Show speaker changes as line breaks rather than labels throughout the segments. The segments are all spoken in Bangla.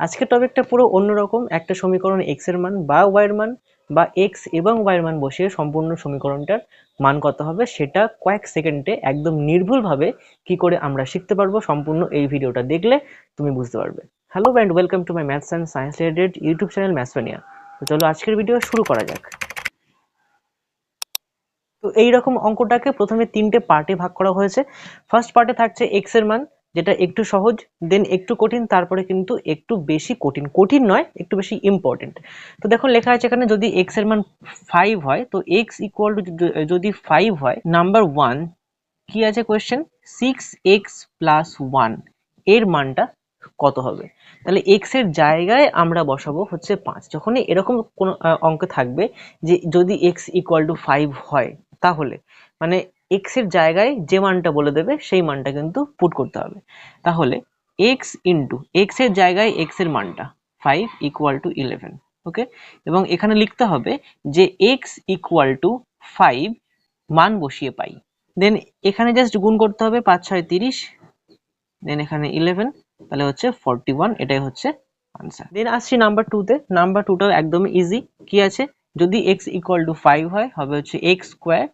আজকের টপিকটা পুরো অন্যরকম। একটা সমীকরণ x এর মান বা y এর মান বা x এবং y এর মান বসিয়ে সম্পূর্ণ সমীকরণটার মান কত হবে সেটা কয়েক সেকেন্ডে একদম নির্ভুলভাবে কি করে আমরা শিখতে পারব সম্পূর্ণ এই ভিডিওটা দেখলে তুমি বুঝতে পারবে। Hello and welcome to my maths and science related YouTube channel Mathsonia তো চলো আজকের ভিডিও শুরু করা যাক। তো এইরকম অঙ্কটাকে প্রথমে তিনটে পার্টে ভাগ করা হয়েছে। ফার্স্ট পার্টে থাকছে এক্সের মান যেটা একটু সহজ দেন একটু কঠিন, তারপরে কিন্তু একটু বেশি কঠিন। কঠিন নয়, একটু বেশি ইম্পর্টেন্ট তো দেখুন, লেখা আছে এখানে যদি এক্সের মান ফাইভ হয়, তো এক্স ইকুয়াল টু যদি ফাইভ হয় নাম্বার ওয়ান কি আছে কোয়েশ্চেন সিক্স এক্স প্লাস ওয়ানের মানটা কত হবে? তাহলে এক্সের জায়গায় আমরা বসাবো হচ্ছে পাঁচ। যখনই এরকম কোনো অঙ্ক থাকবে যে যদি এক্স ইকুয়াল টু ফাইভ হয়, তাহলে মানে এক্সের জায়গায় যে মানটা বলে দেবে, সেই মানটা কিন্তু পুট করতে হবে। তাহলে এক্স ইন্টু এক্সের জায়গায় এক্সের মানটা five equal to eleven okay এবং এখানে লিখতে হবে যে এক্স ইকুয়াল টু ফাইভ মান বসিয়ে পাই। দেন এখানে জাস্ট গুণ করতে হবে পাঁচ, ছয়, তিরিশ দেন এখানে ইলেভেন তাহলে হচ্ছে ফর্টি ওয়ান এটাই হচ্ছে আনসার দেন আসছি নাম্বার টুতে নাম্বার টুটাও একদমই ইজি কি আছে? যদি এক্স ইকুয়াল টু ফাইভ হয়, হবে হচ্ছে X square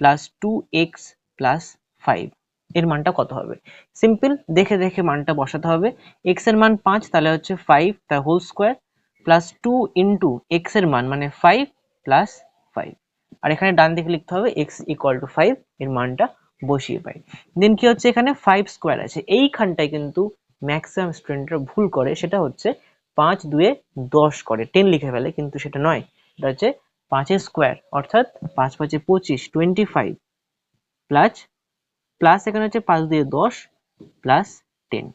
plus two X plus five এর মানটা কত হবে? সিম্পল দেখে দেখে মানটা বসাতে হবে। এক্সের মান পাঁচ, তাহলে হচ্ছে ফাইভ তার whole square plus two into এক্সের মান মানে ফাইভ প্লাস ফাইভ আর এখানে ডান দিকে লিখতে হবে এক্স ইকুয়াল টু ফাইভ এর মানটা বসিয়ে পাই। দেন কি হচ্ছে এখানে? ফাইভ স্কোয়ার আছে। এইখানটায় কিন্তু ম্যাক্সিমাম স্টুডেন্টরা ভুল করে, সেটা হচ্ছে পাঁচ দুয়ে দশ করে। টেন লিখে ফেলে, কিন্তু সেটা নয়। এটা হচ্ছে পাঁচের স্কোয়ার অর্থাৎ পাঁচ পাঁচে পঁচিশ টোয়েন্টি ফাইভ প্লাস প্লাস এখানে হচ্ছে পাঁচ দিয়ে দশ প্লাস টেন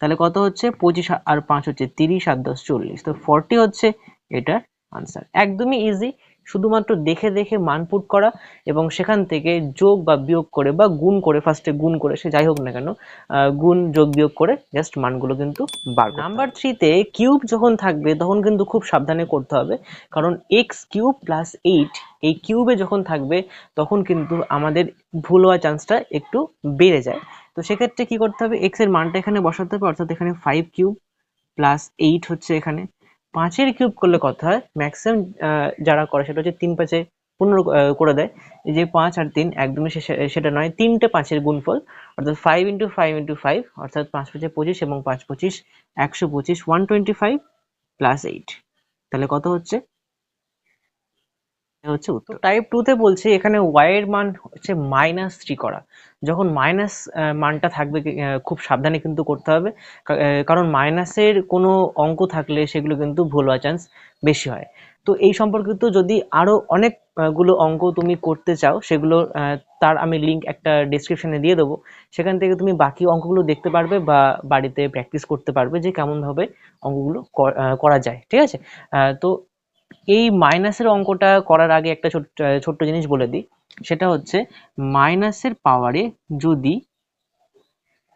তাহলে কত হচ্ছে? পঁচিশ আর পাঁচ হচ্ছে তিরিশ, আর দশ চল্লিশ। তো ফর্টি হচ্ছে এটার আনসার একদমই ইজি শুধুমাত্র দেখে দেখে মান পুট করা এবং সেখান থেকে যোগ বা বিয়োগ করে বা গুণ করে ফার্স্টে গুণ করে, সে যাই হোক না কেন গুণ, যোগ, বিয়োগ করে জাস্ট মানগুলো কিন্তু বার নাম্বার থ্রিতে কিউব যখন থাকবে, তখন কিন্তু খুব সাবধানে করতে হবে, কারণ এক্স কিউব প্লাস এইট এই কিউবে যখন থাকবে, তখন কিন্তু আমাদের ভুল হওয়ার চান্সটা একটু বেড়ে যায়। তো সেক্ষেত্রে কি করতে হবে? এক্সের মানটা এখানে বসাতে হবে, অর্থাৎ এখানে ফাইভ কিউব প্লাস এইট হচ্ছে এখানে। পাঁচের কিউব করলে কথা হয়? ম্যাক্সিমাম যারা করে সেটা হচ্ছে তিন পাঁচে পনেরো করে দেয়। যে পাঁচ আর তিন একদমই সেটা নয়, তিনটে পাঁচের গুণফল, অর্থাৎ five into five into five অর্থাৎ পাঁচ পাঁচে পঁচিশ এবং পাঁচ পঁচিশ একশো পঁচিশ one twenty five plus eight তাহলে কত হচ্ছে? হচ্ছে উত্তর। টাইপ টু তে বলছে এখানে এর মান হচ্ছে মাইনাস থ্রি করা। যখন মাইনাস মানটা থাকবে খুব সাবধানে কিন্তু করতে হবে। কারণ মাইনাসের কোনো অঙ্ক থাকলে সেগুলো কিন্তু ভুল হওয়ার চান্স বেশি হয়। তো এই সম্পর্কিত যদি আরও অনেক আহ, গুলো অঙ্ক তুমি করতে চাও সেগুলো তার আমি লিংক একটা ডেসক্রিপশনে দিয়ে দেবো। সেখান থেকে তুমি বাকি অঙ্কগুলো দেখতে পারবে বা বাড়িতে প্র্যাকটিস করতে পারবে যে কেমন ভাবে অঙ্কগুলো কর- যায়। ঠিক আছে? তো এই মাইনাসের অঙ্কটা করার আগে একটা ছোট্ট ছোট্ট জিনিস বলে দিই। সেটা হচ্ছে মাইনাসের পাওয়ারে যদি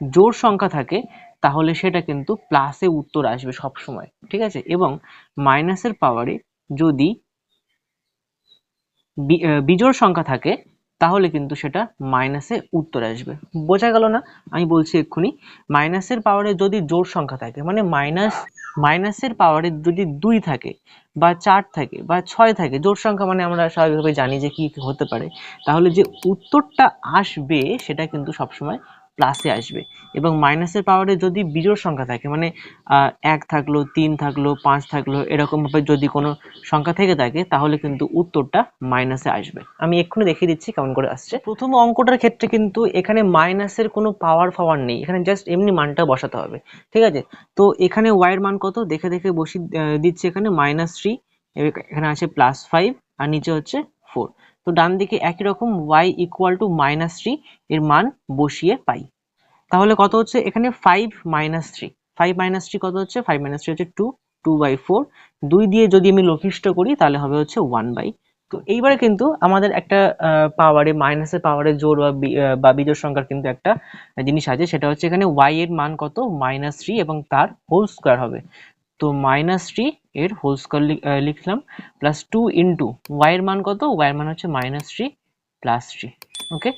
জোর সংখ্যা থাকে তাহলে সেটা কিন্তু প্লাসে উত্তর আসবে সব সময় ঠিক আছে? এবং মাইনাসের পাওয়ারে যদি বি- আহ, বিজোড় সংখ্যা থাকে তাহলে কিন্তু সেটা মাইনাসে উত্তর আসবে। বোঝা গেল না? আমি বলছি এক্ষুনি। মাইনাসের পাওয়ারে যদি জোর সংখ্যা থাকে মানে মাইনাস মাইনাসের পাওয়ারে যদি দুই থাকে বা চার থাকে বা ছয় থাকে, জোড় সংখ্যা মানে আমরা স্বাভাবিকভাবে জানি যে কী হতে পারে, তাহলে যে উত্তরটা আসবে সেটা কিন্তু সবসময় প্লাসে আসবে। এবং মাইনাসের পাওয়ারে যদি বিজোড় সংখ্যা থাকে মানে এক থাকল, তিন থাকল, পাঁচ থাকল এরকমভাবে যদি কোনো সংখ্যা থেকে থাকে, তাহলে কিন্তু উত্তরটা মাইনাসে আসবে। আমি এক্ষুনি দেখিয়ে দিচ্ছি কেমন করে আসছে। প্রথম অঙ্কটার ক্ষেত্রে কিন্তু এখানে মাইনাসের কোনো পাওয়ার ফাওয়ার নেই। এখানে জাস্ট এমনি মানটা বসাতে হবে। ঠিক আছে? তো এখানে এর মান কত? দেখে দেখে বসি দিচ্ছি এখানে মাইনাস থ্রি এখানে আছে প্লাস ফাইভ আর নিচে হচ্ছে ফোর তো ডান দিকে একই রকম y equal to minus three এর মান বসিয়ে পাই। তাহলে কত হচ্ছে? এখানে five minus three five minus three কত হচ্ছে? ফাইভ মাইনাস থ্রি হচ্ছে টু টু বাই ফোর দুই দিয়ে যদি আমি লঘিষ্ঠ করি তাহলে হবে হচ্ছে ওয়ান বাই তো এইবারে কিন্তু আমাদের একটা পাওয়ারে মাইনাসের পাওয়ারে জোড় বা বি- আহ, বা বিজোড় সংখ্যার কিন্তু একটা জিনিস আছে সেটা হচ্ছে এখানে y এর মান কত? মাইনাস থ্রি এবং তার হোল স্কোয়ার হবে। তো মাইনাস থ্রি এর হোল স্কোয়ার লিখলাম প্লাস টু ইন্টু ওয়াই এর মান কত? ওয়াই এর মান হচ্ছে minus three plus three okay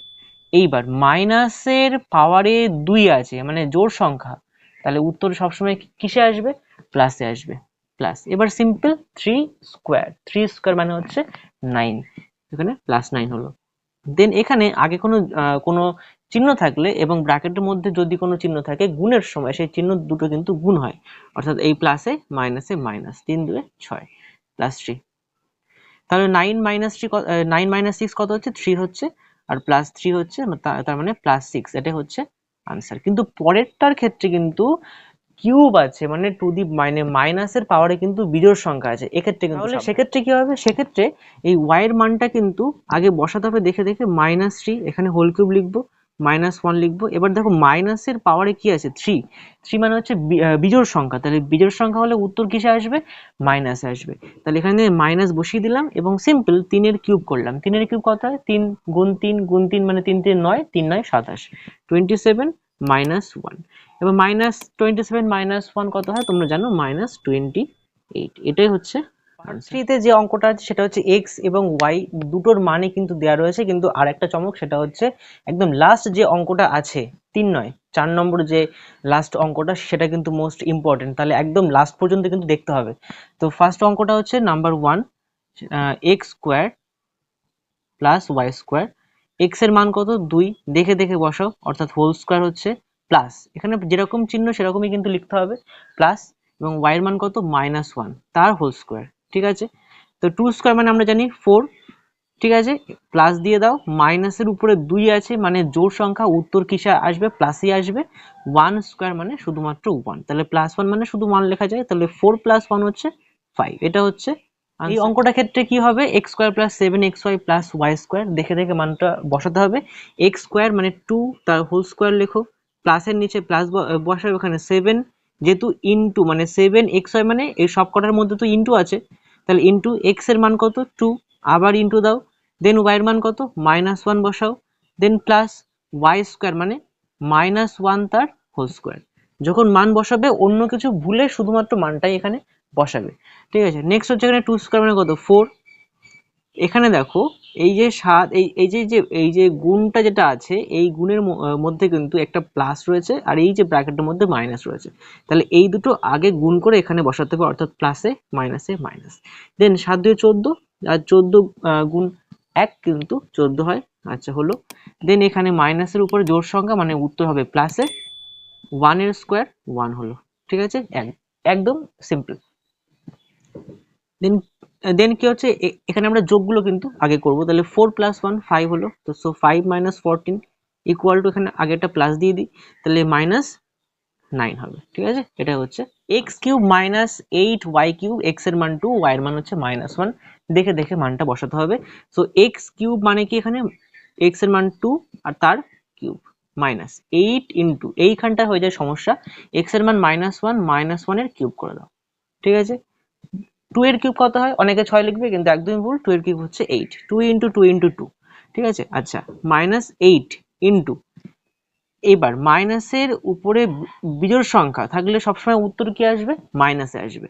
এইবার মাইনাসের পাওয়ারে দুই আছে মানে জোড় সংখ্যা, তাহলে উত্তর সবসময় কিসে আসবে? প্লাসে আসবে প্লাস এবার simple three square three square মানে হচ্ছে নাইন এখানে প্লাস নাইন হলো। দেন এখানে আগে কোনো কোনো চিহ্ন থাকলে এবং ব্র্যাকেটের মধ্যে যদি কোনো চিহ্ন থাকে, গুণের সময় সেই চিহ্ন দুটো কিন্তু গুণ হয়। অর্থাৎ এই প্লাসে মাইনাসে মাইনাস তিন দুয়ে ছয় প্লাস থ্রি তাহলে nine minus three nine minus six কত হচ্ছে? থ্রি হচ্ছে। আর প্লাস থ্রি হচ্ছে তার মানে প্লাস সিক্স এটা হচ্ছে আনসার কিন্তু পরেরটার ক্ষেত্রে কিন্তু কিউব আছে মানে টু দি মানে মাইনাসের পাওয়ারে কিন্তু বিজোড় সংখ্যা আছে। এক্ষেত্রে কিন্তু তাহলে সেক্ষেত্রে কি হবে? সেক্ষেত্রে এই ওয়াই এর মানটা কিন্তু আগে বসাতে হবে দেখে দেখে মাইনাস থ্রি এখানে হোল কিউব লিখব মাইনাস ওয়ান লিখব। এবার দেখো মাইনাসের পাওয়ারে কি আছে? থ্রি থ্রি মানে হচ্ছে বি- আহ, বিজোড় সংখ্যা। তাহলে বিজোড় সংখ্যা হলে উত্তর কিসে আসবে? মাইনাসে আসবে। তাহলে এখানে মাইনাস বসিয়ে দিলাম এবং সিম্পল তিনের কিউব করলাম। তিনের কিউব কত হয়? তিন গুণ তিন গুণ তিন মানে তিন তিন নয় তিন নয় সাতাশ। টোয়েন্টি সেভেন মাইনাস ওয়ান এবার minus twenty seven minus one কত হয়? তোমরা জানো মাইনাস টোয়েন্টি এইট এটাই হচ্ছে থ্রিতে যে অঙ্কটা আছে, সেটা হচ্ছে এক্স এবং ওয়াই দুটোর মানে কিন্তু দেওয়া রয়েছে, কিন্তু আর একটা চমক, সেটা হচ্ছে একদম লাস্ট যে অঙ্কটা আছে, তিন নয়, চার নম্বর যে লাস্ট অঙ্কটা, সেটা কিন্তু মোস্ট ইম্পর্টেন্ট তাহলে একদম লাস্ট পর্যন্ত কিন্তু দেখতে হবে। তো ফার্স্ট অঙ্কটা হচ্ছে number one X square plus Y square এক্সের মান কত? দুই। দেখে দেখে বসাও। অর্থাৎ হোল স্কোয়ার হচ্ছে প্লাস এখানে যেরকম চিহ্ন সেরকমই কিন্তু লিখতে হবে। প্লাস এবং ওয়াই এর মান কত? মাইনাস ওয়ান তার হোল স্কোয়ার ঠিক আছে? তো টু স্কোয়ার মানে আমরা জানি ফোর ঠিক আছে? প্লাস দিয়ে দাও মাইনাসের উপরে দুই আছে মানে জোড় সংখ্যা উত্তর কিসে আসবে? প্লাসই আসবে। ওয়ান স্কোয়ার মানে শুধুমাত্র ওয়ান তাহলে প্লাস ওয়ান মানে শুধু ওয়ান লেখা যায় তাহলে ফোর প্লাস ওয়ান হচ্ছে ফাইভ এটা হচ্ছে এই অঙ্কটা ক্ষেত্রে কি হবে? X square plus seven X Y plus Y square দেখে দেখে মানটা বসাতে হবে। এক্স স্কোয়ার মানে টু তার হোল স্কোয়ার লেখো। প্লাসের নিচে প্লাস বসাবে ওখানে সেভেন যেহেতু ইনটু মানে সেভেন এক্স ওয়াই মানে এই সব কটার মধ্যে তো ইনটু আছে, তাহলে ইনটু এক্সের মান কত? টু আবার ইনটু দাও দেন ওয়াই এর মান কত? মাইনাস ওয়ান বসাও দেন প্লাস ওয়াই স্কোয়ার মানে মাইনাস ওয়ান তার হোল স্কোয়ার যখন মান বসাবে, অন্য কিছু ভুলে শুধুমাত্র মানটাই এখানে বসাবে। ঠিক আছে নেক্সট হচ্ছে এখানে টু স্কোয়ার মানে কত? ফোর এখানে দেখো, এই যে সাত, এই এই যে যে, এই যে গুণটা যেটা আছে, এই গুণের মধ্যে কিন্তু একটা প্লাস রয়েছে আর এই যে ব্র্যাকেটের মধ্যে মাইনাস রয়েছে। তাহলে এই দুটো আগে গুণ করে এখানে বসাতে হবে, অর্থাৎ প্লাসে মাইনাসে মাইনাস দেন সাত দুই চোদ্দ, আর চোদ্দ গুণ এক কিন্তু চোদ্দ হয়। আচ্ছা হলো। দেন এখানে মাইনাসের উপরে জোর সংখ্যা মানে উত্তর হবে প্লাসে ওয়ানের স্কোয়ার ওয়ান হলো। ঠিক আছে? এক- একদম সিম্পল দেন দেন কি হচ্ছে? এখানে আমরা যোগগুলো কিন্তু আগে করব। তাহলে ফোর প্লাস ওয়ান ফাইভ হলো। তো so five minus fourteen equal to এখানে আগে একটা প্লাস দিয়ে দিই। তাহলে মাইনাস নাইন হবে। ঠিক আছে? এটা হচ্ছে X cube minus eight Y cube এক্সের মান টু ওয়াই এর মান হচ্ছে মাইনাস ওয়ান দেখে দেখে মানটা বসাতে হবে। সো এক্স কিউব মানে কি এখানে? এক্সের মান টু আর তার কিউব মাইনাস এইট ইন্টু এইখানটা হয়ে যায় সমস্যা। এক্সের মান মাইনাস ওয়ান মাইনাস ওয়ানের কিউব করে দাও। ঠিক আছে? টু এর কিউব কত হয়? অনেকে ছয় লিখবে, কিন্তু একদমই ভুল। টু এর কিউব হচ্ছে eight two into two into two ঠিক আছে? আচ্ছা মাইনাস এইট ইন্টু এবার মাইনাসের উপরে বিজোড় সংখ্যা থাকলে সবসময় উত্তর কি আসবে? মাইনাসে আসবে।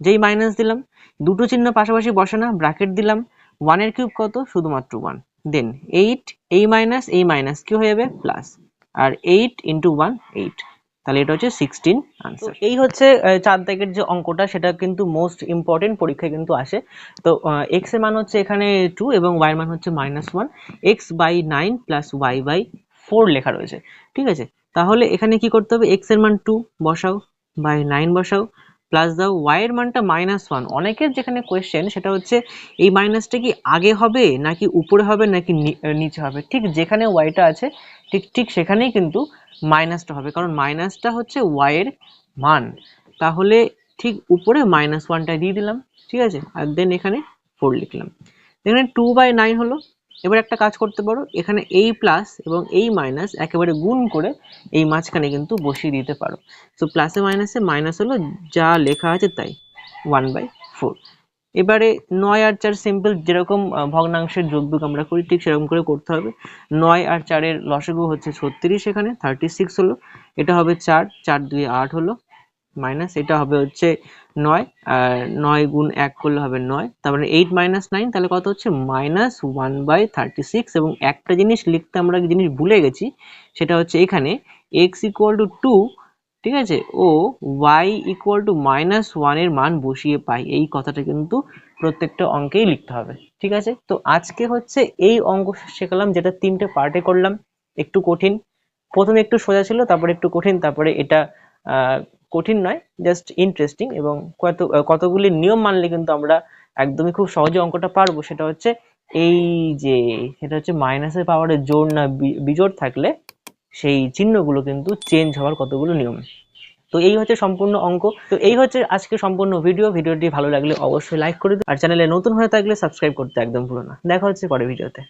যেই মাইনাস দিলাম, দুটো চিহ্ন পাশাপাশি বসে না ব্র্যাকেট দিলাম ওয়ানের কিউব কত? শুধুমাত্র ওয়ান দেন এইট এই মাইনাস এই মাইনাস কি হয়ে যাবে? প্লাস আর এইট ইন্টু ওয়ান এইট তাহলে এটা হচ্ছে সিক্সটিন আনসার এই হচ্ছে চার দাগের যে অঙ্কটা, সেটা কিন্তু মোস্ট ইম্পর্টেন্ট পরীক্ষায় কিন্তু আসে। তো এক্সের মান হচ্ছে এখানে টু এবং ওয়াই এর মান হচ্ছে minus one X by nine plus Y by four লেখা রয়েছে। ঠিক আছে? তাহলে এখানে কি করতে হবে? এক্সের মান টু বসাও বাই নাইন বসাও। প্লাস দাও ওয়াই এর মানটা মাইনাস ওয়ান অনেকের যেখানে কোয়েশ্চেন সেটা হচ্ছে এই মাইনাসটা কি আগে হবে, নাকি উপরে হবে, নাকি নিচে হবে? ঠিক যেখানে ওয়াইটা আছে, ঠিক ঠিক সেখানেই কিন্তু মাইনাসটা হবে। কারণ মাইনাসটা হচ্ছে ওয়াই এর মান। তাহলে ঠিক উপরে মাইনাস ওয়ানটা দিয়ে দিলাম, ঠিক আছে? আর দেন এখানে ফোর লিখলাম। এখানে টু বাই নাইন হলো। এবার একটা কাজ করতে পারো, এখানে এই প্লাস এবং এই মাইনাস একেবারে গুণ করে এই মাঝখানে কিন্তু বসিয়ে দিতে পারো। তো প্লাসে মাইনাসে মাইনাস হলো যা লেখা আছে তাই ওয়ান বাই ফোর এবারে নয় আর চার সিম্পল যেরকম ভগ্নাংশের যোগবিয়োগ আমরা করি, ঠিক সেরকম করে করতে হবে। নয় আর চারের লসাগু হচ্ছে ছত্রিশ এখানে থার্টি সিক্স হলো। এটা হবে চার চার দুই আট হলো। মাইনাস এটা হবে হচ্ছে নয়, আর নয় গুণ এক করলে হবে নয়। তারপরে এইট মাইনাস নাইন তাহলে কত হচ্ছে? Minus one by thirty six এবং একটা জিনিস লিখতে আমরা জিনিস ভুলে গেছি, সেটা হচ্ছে এখানে এক্স ইকুয়াল টু টু ঠিক আছে? ও ওয়াই ইকুয়াল টু মাইনাস ওয়ানের মান বসিয়ে পাই। এই কথাটা কিন্তু প্রত্যেকটা অঙ্কেই লিখতে হবে, ঠিক আছে? তো আজকে হচ্ছে এই অঙ্ক শেখালাম, যেটা তিনটে পার্টে করলাম, একটু কঠিন। প্রথমে একটু সোজা ছিল, তারপরে একটু কঠিন, তারপরে এটা কঠিন নয় জাস্ট ইন্টারেস্টিং এবং কত, কতগুলি নিয়ম মানলে কিন্তু আমরা একদমই খুব সহজে অঙ্কটা পারব। সেটা হচ্ছে এই যে, সেটা হচ্ছে মাইনাসের পাওয়ারে জোর না বি- বিজোড় থাকলে সেই চিহ্নগুলো কিন্তু চেঞ্জ হওয়ার কতগুলো নিয়ম। তো এই হচ্ছে সম্পূর্ণ অঙ্ক। তো এই হচ্ছে আজকে সম্পূর্ণ ভিডিও ভিডিওটি ভালো লাগলে অবশ্যই লাইক করে দিন আর চ্যানেলে নতুন হয়ে থাকলে সাবস্ক্রাইব করতে একদম ভুলো না। দেখা হচ্ছে পরে ভিডিওতে